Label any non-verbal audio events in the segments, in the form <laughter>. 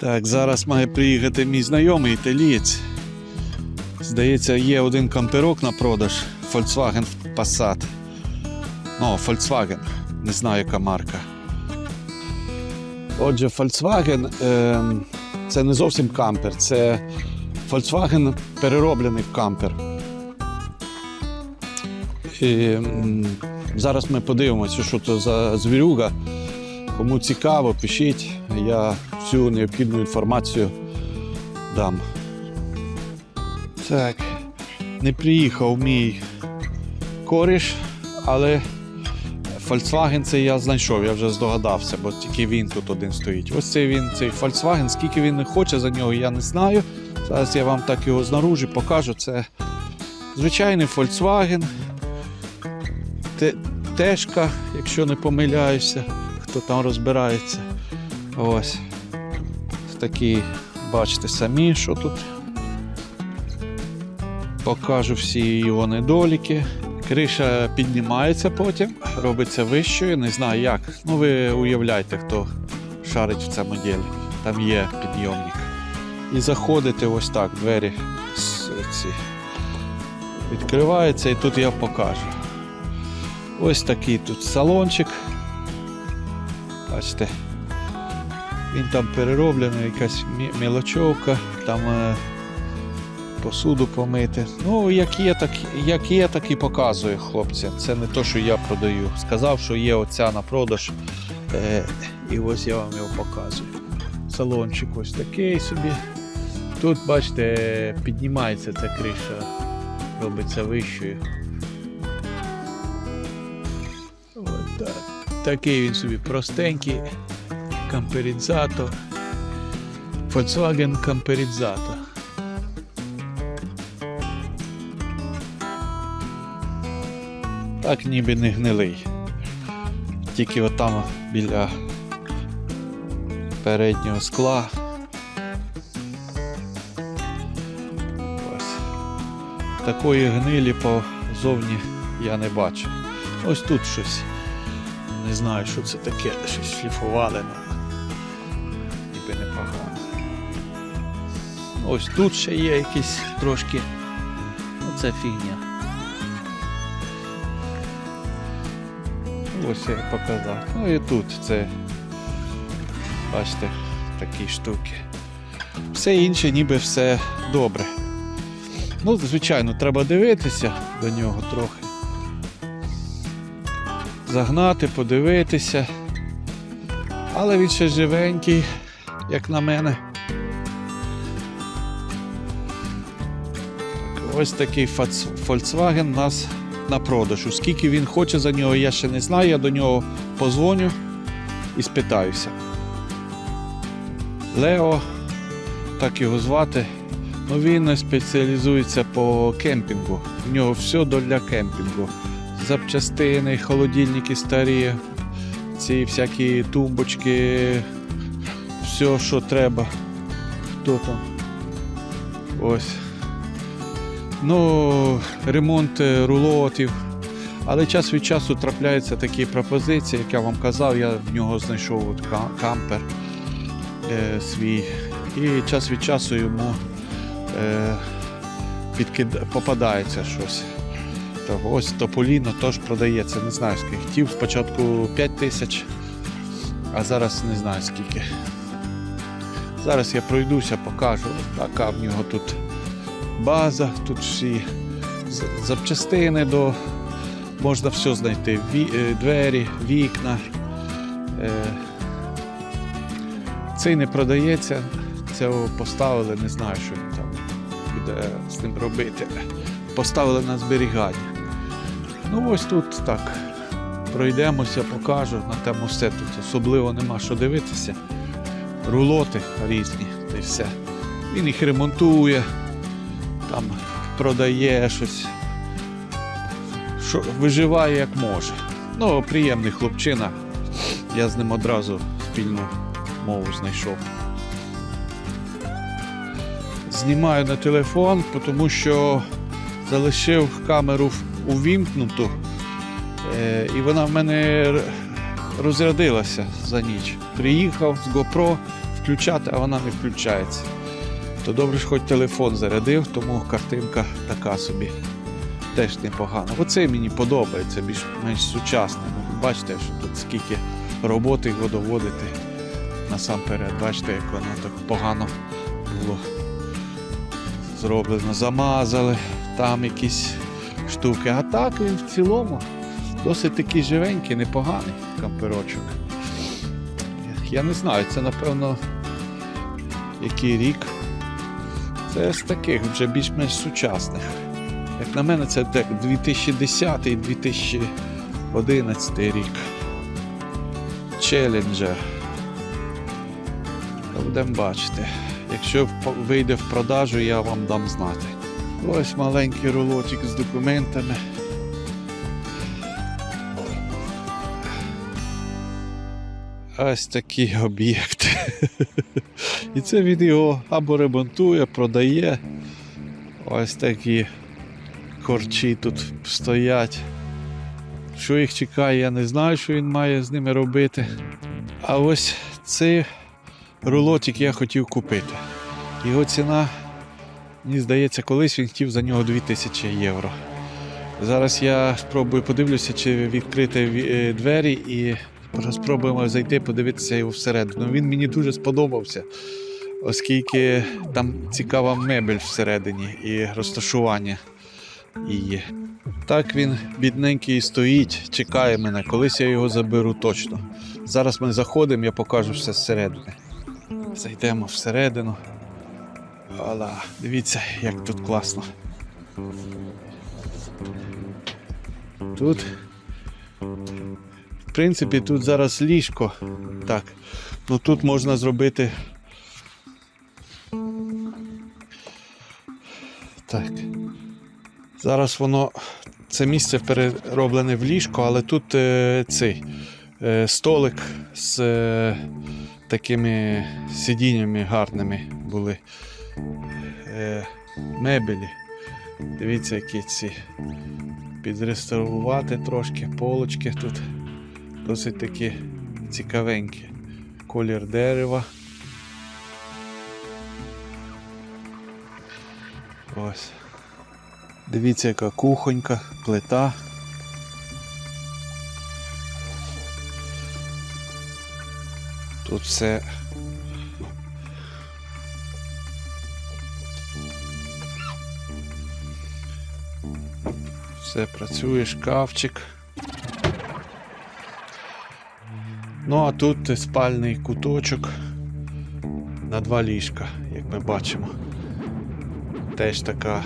Так, зараз має приїхати мій знайомий італієць. Здається, є один камперок на продаж Volkswagen Passat. Ну, Volkswagen, не знаю, яка марка. Отже, Volkswagen ем, це не зовсім кампер, це Volkswagen перероблений в кампер. І, зараз ми подивимося, що то за звірюга. Кому цікаво, пишіть. Я всю необхідну інформацію дам. Так, не приїхав мій коріш, але Volkswagen це я знайшов, я вже здогадався, бо тільки він тут один стоїть. Ось цей він, цей Volkswagen, скільки він не хоче за нього, я не знаю. Зараз я вам так його знаружі покажу. Це звичайний Volkswagen. Те- Тежка, якщо не помиляюся, хто там розбирається. Ось. Такі, бачите самі, що тут. Покажу всі його недоліки. Криша піднімається потім, робиться вищою, не знаю як. Ну ви уявляєте, хто шарить в цьому ділі. Там є підйомник. І заходите ось так, двері ці відкриваються, і тут я покажу. Ось такий тут салончик. Бачите, він там перероблений, якась мілочовка, там е, посуду помити. Ну, як є, так, як є, так і показую хлопці. Це не то, що я продаю. Сказав, що є оця на продаж. Е, і ось я вам його показую. Салончик ось такий собі. Тут, бачите, піднімається ця криша, робиться вищою. От так. Такий він собі простенький. Камперізато. Volkswagen Камперізато. Так ніби не гнилий. Тільки отам біля переднього скла. Ось. Такої гнилі позовні я не бачу. Ось тут щось. Не знаю, що це таке, щось шліфували, Ось тут ще є якісь трошки. Оце фігня. Ось я показав. Ну і тут це, бачите, такі штуки. Все інше ніби все добре. Ну, звичайно, треба дивитися до нього трохи. Загнати, подивитися. Але він ще живенький, як на мене. Ось такий Volkswagen у нас на продажу. Скільки він хоче за нього, я ще не знаю. Я до нього позвоню і спитаюся. Лео, так його звати. Ну, він спеціалізується по кемпінгу. У нього все для кемпінгу. Запчастини, холодильники старі, ці всякі тумбочки, все, що треба. Хто там? Ось. Ну, ремонт е, рулотів. Але час від часу трапляються такі пропозиції, як я вам казав, я в нього знайшов от кампер е, свій. І час від часу йому е, підкид... попадається щось. То ось Тополіно теж продається, не знаю скільки. Хотів спочатку 5 тисяч, а зараз не знаю скільки. Зараз я пройдуся, покажу, така в нього тут база, тут всі запчастини до. Можна все знайти. Е, Двері, вікна. Е, Цей не продається, цього поставили, не знаю, що там буде з ним робити. Поставили на зберігання. Ну ось тут так. Пройдемося, покажу на тему все тут. Особливо нема що дивитися. Рулоти різні, та й все. Він їх ремонтує, там продає щось. Що, виживає як може. Ну, приємний хлопчина. Я з ним одразу спільну мову знайшов. Знімаю на телефон, тому що залишив камеру увімкнуту, е, і вона в мене розрядилася за ніч. Приїхав з GoPro, включати, а вона не включається. То добре, що хоч телефон зарядив, тому картинка така собі. Теж непогано. Оце мені подобається, більш-менш сучасне. Ну, бачите, що тут скільки роботи його доводити насамперед. Бачите, як воно так погано було зроблено. Замазали, там якісь штуки. А так він в цілому досить такий живенький, непоганий камперочок. Я не знаю, це напевно який рік. Це з таких вже більш-менш сучасних. Як на мене, це так 2010-2011 рік. Челленджер. Будемо бачити. Якщо вийде в продажу, я вам дам знати. Ось маленький рулотик з документами. Ось такий <laughs> об'єкт. І це він його або ремонтує, продає. Ось такі корчі тут стоять. Що їх чекає, я не знаю, що він має з ними робити. А ось цей рулотик я хотів купити. Його ціна, мені здається, колись він хотів за нього 2000 євро. Зараз я спробую подивлюся, чи відкрити е, двері і спробуємо зайти, подивитися його всередину. Він мені дуже сподобався, оскільки там цікава мебель всередині і розташування її. Так він бідненький стоїть, чекає мене. Колись я його заберу точно. Зараз ми заходимо, я покажу все зсередини. Зайдемо всередину. Ола, дивіться, як тут класно. Тут, принципі, тут зараз ліжко. Так. Ну тут можна зробити. Так. Зараз воно. Це місце перероблене в ліжко, але тут е, цей е, столик з е, такими сидіннями гарними були. Е, мебелі. Дивіться, які ці. Підреставрувати трошки, полочки тут досить такі цікавенькі. Колір дерева. Ось. Дивіться, яка кухонька, плита. Тут все. Все працює, шкафчик. Ну, а тут спальний куточок на два ліжка, як ми бачимо. Теж така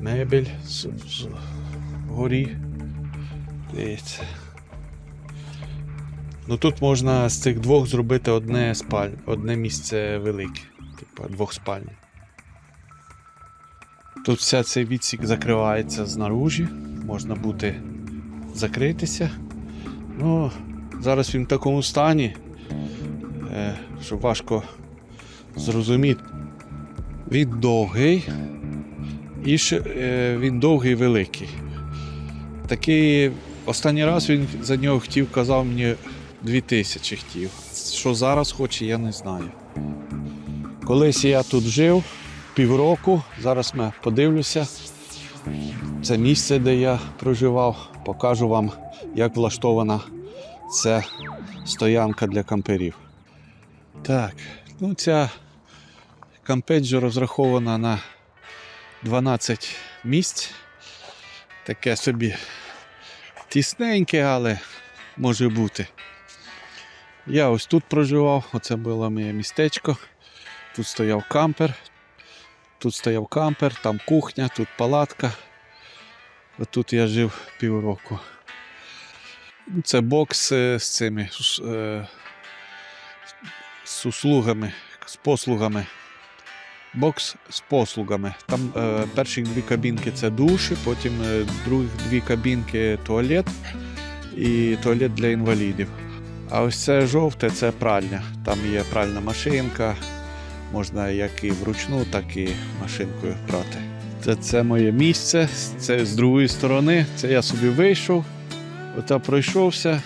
мебель горі. Дивіться. Ну тут можна з цих двох зробити одне спаль, одне місце велике, типу двохспальне. Тут вся цей відсік закривається знаружі, можна бути закритися. Ну, зараз він в такому стані, е, що важко зрозуміти. Він довгий і ще, е, він довгий великий. Такий останній раз він за нього хотів, казав мені 2000 хотів. Що зараз хоче, я не знаю. Колись я тут жив півроку, зараз ми подивлюся. Це місце, де я проживав. Покажу вам, як влаштована ця стоянка для камперів. Так, ну ця кампеджа розрахована на 12 місць. Таке собі тісненьке, але може бути. Я ось тут проживав, оце було моє містечко. Тут стояв кампер, тут стояв кампер, там кухня, тут палатка. Тут я жив півроку. Це бокс з цими е, з услугами, з послугами. Бокс з послугами. Там е, перші дві кабінки це душі, потім е, другі дві кабінки туалет і туалет для інвалідів. А ось це жовте це пральня. Там є пральна машинка, можна як і вручну, так і машинкою прати. Це, це моє місце, це з другої сторони. Це я собі вийшов, ота пройшовся,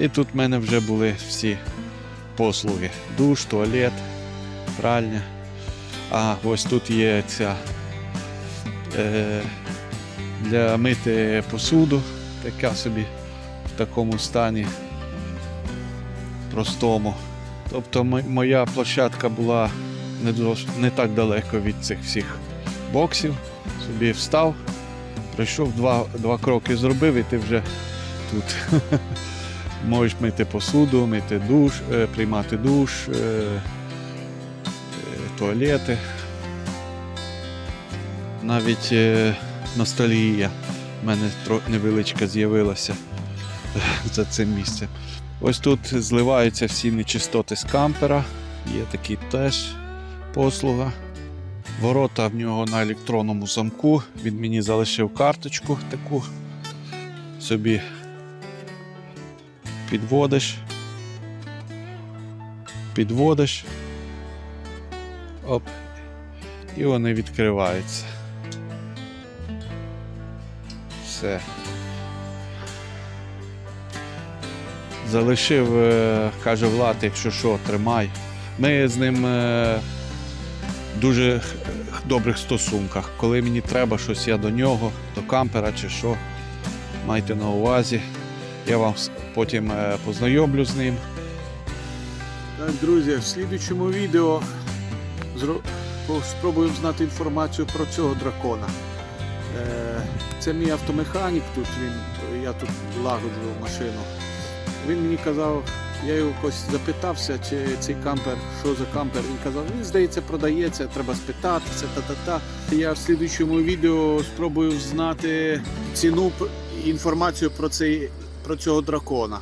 і тут в мене вже були всі послуги. Душ, туалет, пральня. А ось тут є ця е, для мити посуду, така собі в такому стані простому. Тобто моя площадка була не, не так далеко від цих всіх боксів. Собі встав, прийшов два, два кроки зробив, і ти вже тут. <laughs> Можеш мити посуду, мити душ, е, приймати душ, е, е, туалети. Навіть ностальгія в мене невеличка з'явилася за цим місцем. Ось тут зливаються всі нечистоти з кампера. Є такий теж послуга. Ворота в нього на електронному замку. Він мені залишив карточку таку. Собі підводиш. Підводиш. Оп. І вони відкриваються. Все. Залишив, е, каже Влад, якщо що, тримай. Ми з ним е, дуже добрих стосунках. Коли мені треба щось, я до нього, до кампера чи що, майте на увазі. Я вам потім е, познайомлю з ним. Так, друзі, в слідучому відео спробуємо знати інформацію про цього дракона. Е, Це мій автомеханік тут, він, я тут лагоджував машину. Він мені казав, я його якось запитався, чи цей кампер, що за кампер. Він казав, він здається, продається, треба спитатися, та-та-та. Я в слідучому відео спробую знати ціну інформацію про, цей, про цього дракона.